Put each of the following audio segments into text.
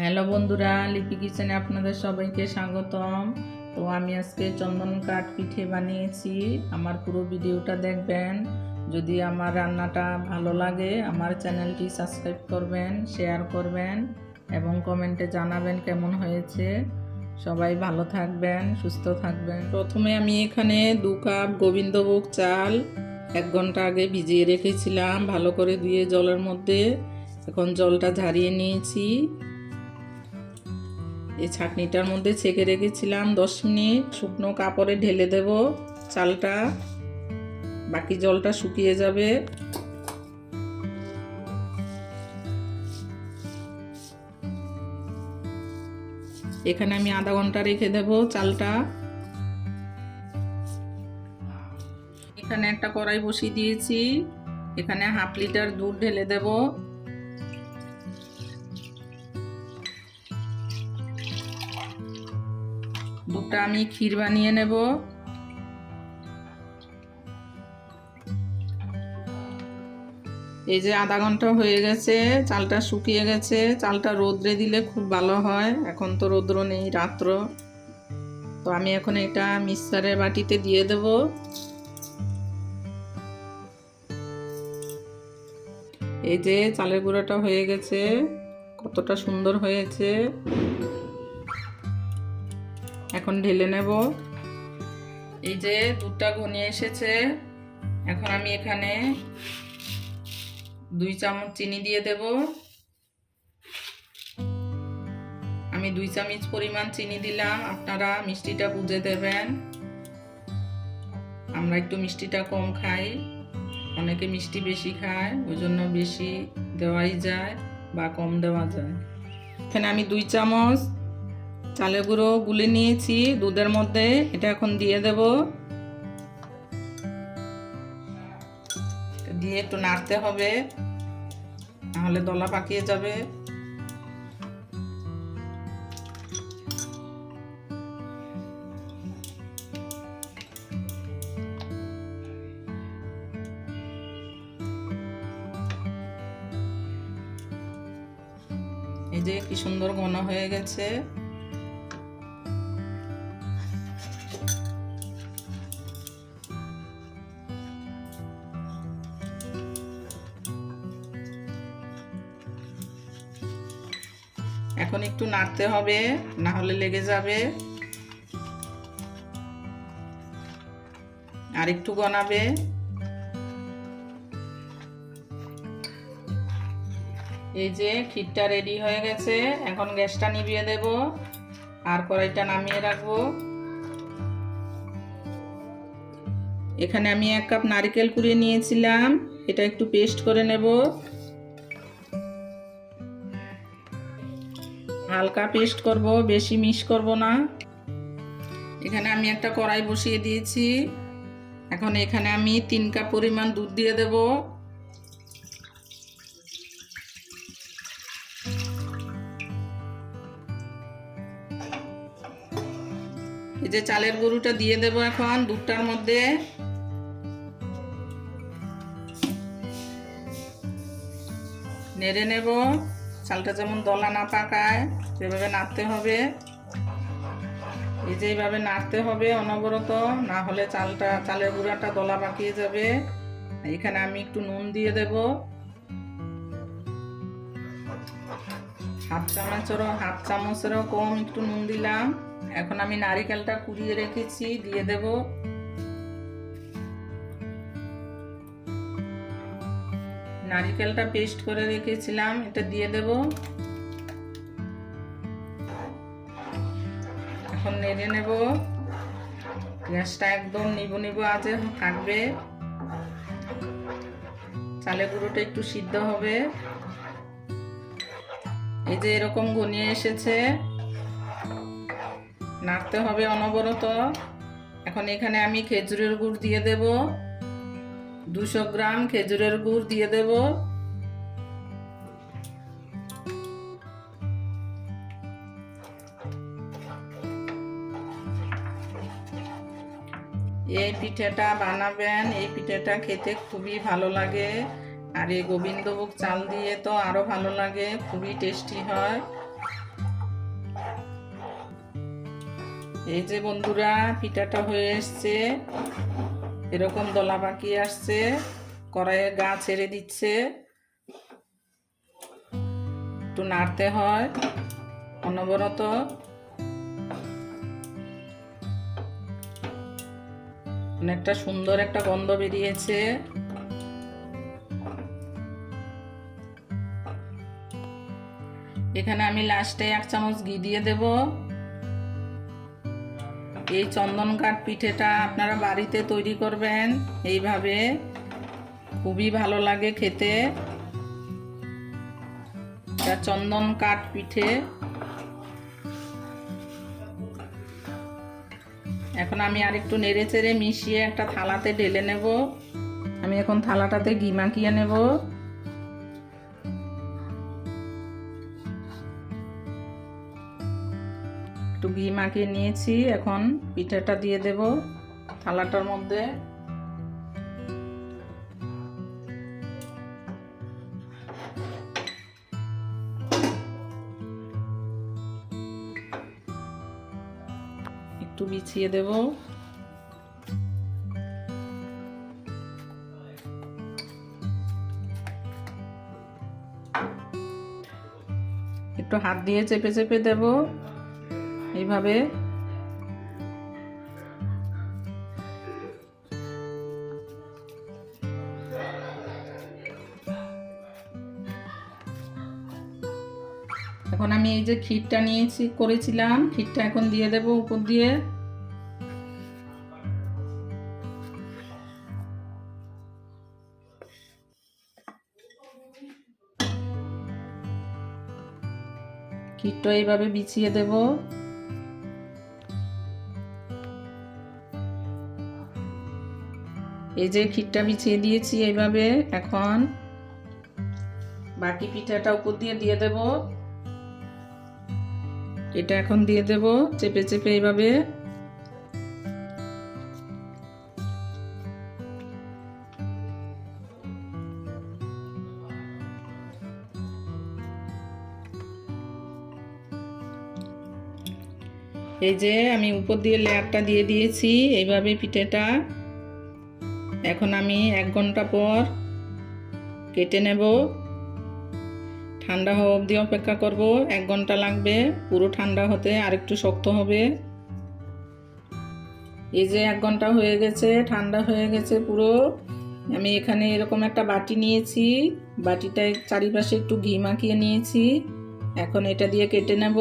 Hello বন্ধুরা, লিপি কিচেনে আপনাদের সবাইকে স্বাগতম। তো আমি আজকে চন্দন কাঠ পিঠে বানিয়েছি। আমার পুরো ভিডিওটা দেখবেন। যদি আমার রান্নাটা ভালো লাগে, আমার চ্যানেলটি সাবস্ক্রাইব করবেন, শেয়ার করবেন এবং কমেন্টে জানাবেন কেমন হয়েছে। সবাই ভালো থাকবেন, সুস্থ থাকবেন। প্রথমে আমি এখানে দু কাপ গোবিন্দভোগ চাল এক ঘণ্টা আগে ভিজিয়ে রেখেছিলাম। ভালো করে ধুয়ে জলের মধ্যে এখন জলটা ঝারিয়ে নিয়েছি। এই ছাকনিটার মধ্যে ছেঁকে রেখেছিলাম দশ মিনিট। শুকনো কাপড়ে ঢেলে দেব চালটা। বাকি জলটা শুকিয়ে যাবে। এখানে আমি আধা ঘণ্টা রেখে দেব চালটা। এখানে একটা কড়াই বসিয়ে দিয়েছি। এখানে হাফ লিটার দুধ ঢেলে দেবো। দুধটা আমি ক্ষীর বানিয়ে নেব। এই যে আধা ঘণ্টা হয়ে গেছে, চালটা শুকিয়ে গেছে। চালটা রোদ্রে দিলে খুব ভালো হয়, এখন তো রৌদ্র নেই, রাত্র। তো আমি এখন এটা মিক্সারের বাটিতে দিয়ে দেব। এই যে চালের গুঁড়োটা হয়ে গেছে, কতটা সুন্দর হয়েছে। এখন ঢেলে নেব। এই যে দুধটা ঘনিয়ে এসেছে। এখন আমি এখানে দুই চামচ চিনি দিয়ে দেব। আমি দুই চামচ পরিমাণ চিনি দিলাম। আপনারা মিষ্টিটা বুঝে দেবেন। আমরা একটু মিষ্টিটা কম খাই। অনেকে মিষ্টি বেশি খায়, ওই জন্য বেশি দেওয়াই যায় বা কম দেওয়া যায়। এখানে আমি দুই চামচ চালের গুঁড়ো গুলে নিয়েছি, দুধের মধ্যে এটা এখন দিয়ে দেব। দিয়ে একটু নাড়তে হবে, নাহলে দলা পাকিয়ে যাবে। এই যে কি সুন্দর ঘন হয়ে গেছে। এখন একটু নাড়তে হবে, না হলে লেগে যাবে। আর একটু গনাবে। এই যে ক্ষীরটা রেডি হয়ে গেছে, এখন গ্যাসটা নিভিয়ে দেব। আর কড়াইটা নামিয়ে রাখব। এখানে আমি এক কাপ নারকেল কুড়িয়ে নিয়েছিলাম, এটা একটু পেস্ট করে নেব। হালকা পেস্ট করব, বেশি মিশ করব না। এখানে আমি একটা কড়াই বসিয়ে দিয়েছি। এখন এখানে আমি তিন কাপ পরিমাণ দুধ দিয়ে দেব। এই যে চালের গরুটা দিয়ে দেব এখন দুধটার মধ্যে। নেড়ে নেব, চালটা যেমন দলা না পাকায়। সেভাবে নাড়তে হবে, এই যে এইভাবে নাড়তে হবে অনবরত, না হলে চালটা, চালের গুঁড়াটা দলা পাকিয়ে যাবে। এখানে আমি একটু নুন দিয়ে দেব। হাফ চামচেরও হাফ চামচেরও কম একটু নুন দিলাম। এখন আমি নারিকেলটা কুড়িয়ে রেখেছি, দিয়ে দেবো। নারিকেলটা পেস্ট করে রেখেছিলাম, এটা দিয়ে দেব। নেড়ে নেব। গ্যাসটা একদম নিবু নিবু আছে থাকবে। চালে গুঁড়োটা একটু সিদ্ধ হবে। এই যে এরকম ঘনিয়ে এসেছে। নাড়তে হবে অনবরত। এখন এখানে আমি খেজুরের গুড় দিয়ে দেবো। দুশো গ্রাম খেজুরের গুড় দিয়ে দেব। এই পিঠেটা বানাবেন। এই পিঠেটা খেতে খুবই ভালো লাগে। আর এই গোবিন্দভোগ চাল দিয়ে তো আরও ভালো লাগে, খুবই টেস্টি হয়। এই যে বন্ধুরা, পিঠাটা হয়ে এসছে। এরকম দলা পাকি আসছে। কড়াইয়ের গা ছেড়ে দিচ্ছে। একটু নাড়তে হয়। অনবরত অনেকটা সুন্দর একটা গন্ধ বেরিয়েছে। এখানে আমি লাস্টে এক চামচ ঘি দিয়ে দেব। এই চন্দন কাঠ পিঠেটা আপনারা বাড়িতে তৈরি করবেন এইভাবে। খুবই ভালো লাগে খেতে। এটা চন্দন কাঠ পিঠে। এখন আমি আর একটু নেড়ে চেড়ে মিশিয়ে একটা থালাতে ঢেলে নেব। আমি এখন থালাটাতে ঘি মাখিয়ে নেব। একটু ঘি মাখিয়ে নিয়েছি, এখন পিঠাটা দিয়ে দেব থালাটার মধ্যে। একটু বিছিয়ে দেব। একটু হাত দিয়ে চেপে চেপে দেব। এইভাবে। এখন আমি এই যে ক্ষীরটা নিয়েছি, করেছিলাম। ক্ষীরটা এখন দিয়ে দেব উপর দিয়ে। ক্ষীরটা এইভাবে বিছিয়ে দেব। এই যে ক্ষীরটা বিছিয়ে দিয়েছি এইভাবে এখন বাকি পিঠাটা উপর দিয়ে দিয়ে দেব। এটা এখন দিয়ে দেব চেপে চেপে এইভাবে। এই যে আমি উপর দিয়ে লেয়ারটা দিয়ে দিয়েছি, এইভাবে পিঠেটা। এখন আমি এক ঘণ্টা পর কেটে নেব। ঠান্ডা হওয়া অবধি অপেক্ষা করব। এক ঘণ্টা লাগবে, পুরো ঠান্ডা হতে আর একটু শক্ত হবে। এই যে এক ঘণ্টা হয়ে গেছে, ঠান্ডা হয়ে গেছে পুরো। আমি এখানে এরকম একটা বাটি নিয়েছি। বাটিটায় চারিপাশে একটু ঘি মাখিয়ে নিয়েছি। এখন এটা দিয়ে কেটে নেব।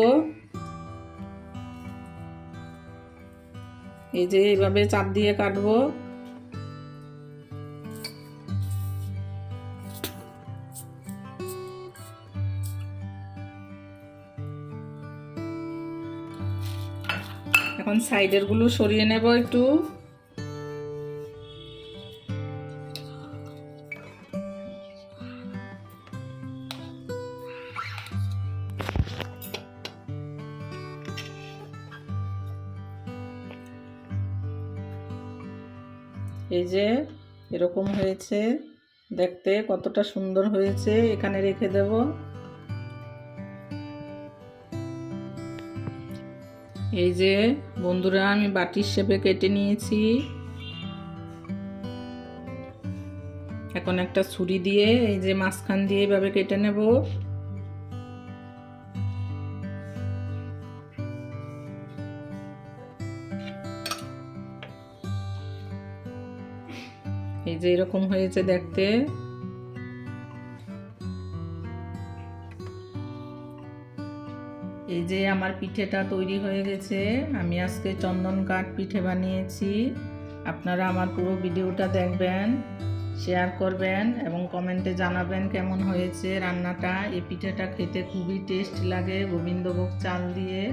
এই যে এইভাবে চাপ দিয়ে কাটবো। সাইডেরগুলো সরিয়ে নেব একটু। এই যে এরকম হয়েছে, দেখতে কতটা সুন্দর হয়েছে, এখানে রেখে দেব। এই যে, বন্ধুরা, আমি বাটির শেপে কেটে নিয়েছি। এখন একটা ছুরি দিয়ে, এই যে মাঝখান দিয়ে এভাবে কেটে নেব। এই যে এরকম হয়েছে দেখতে। এই যে আমার পিঠেটা তৈরি হয়ে গেছে, আমি আজকে চন্দন কাঠ পিঠে বানিয়েছি। আপনারা আমার পুরো ভিডিওটা দেখবেন শেয়ার করবেন এবং কমেন্টে জানাবেন কেমন হয়েছে রান্নাটা। এই পিঠেটা খেতে খুবই টেস্ট লাগে, গোবিন্দভোগ চাল দিয়ে।